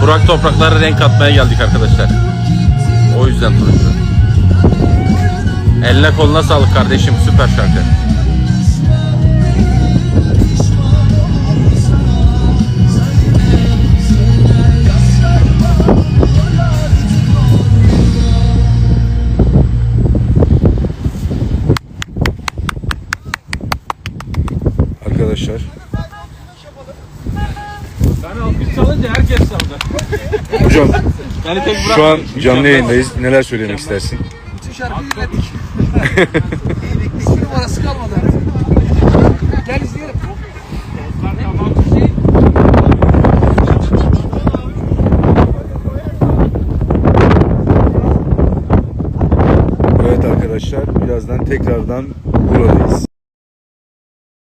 Kurak topraklara renk katmaya geldik arkadaşlar. O yüzden turuncu. Eline koluna sağlık kardeşim. Süper şarkı. Arkadaşlar Ben alkış çalınca herkes çaldı. hocam Yani tek şu an canlı yayındayız. Neler söylemek istersin? Bütün şarkıyı dinledik. Hiçbir numarası kalmadı. Gel izleyelim. Evet arkadaşlar birazdan tekrardan buradayız.